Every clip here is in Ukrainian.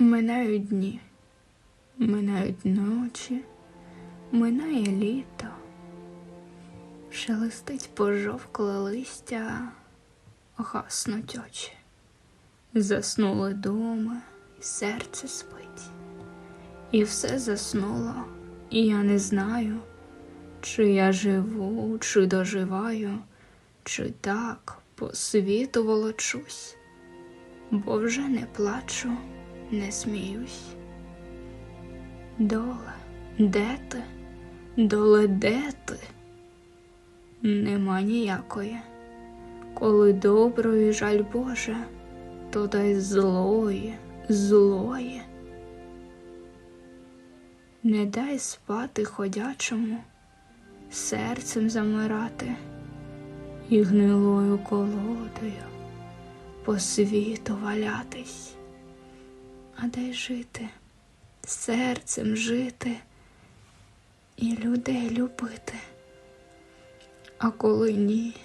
Минають дні, минають ночі, минає літо, шелестить пожовкле листя, гаснуть очі, заснули дома, і серце спить, і все заснуло, і я не знаю, чи я живу, чи доживаю, чи так по світу волочусь, бо вже не плачу, не сміюсь. Доле, де ти? Доле, де ти? Нема ніякої. Коли доброї жаль Боже, то дай злої, злої. Не дай спати ходячому, серцем замирати і гнилою колодою по світу валятись, а дай жити, серцем жити і людей любити. А коли ні,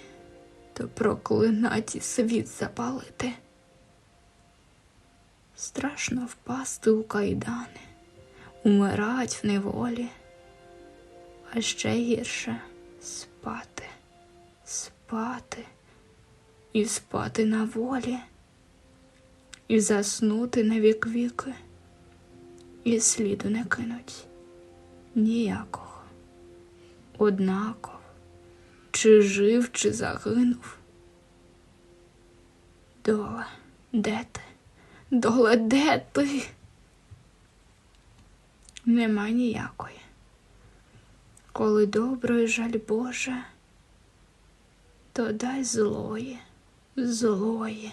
то проклинаті світ запалити. Страшно впасти у кайдани, умирать в неволі, а ще гірше спати, спати і спати на волі, і заснути на вік віки, і сліду не кинуть ніякого, однаково чи жив, чи загинув. Доле, де ти? Доле, де ти? Нема ніякої. Коли доброї жаль Боже, то дай злої, злої.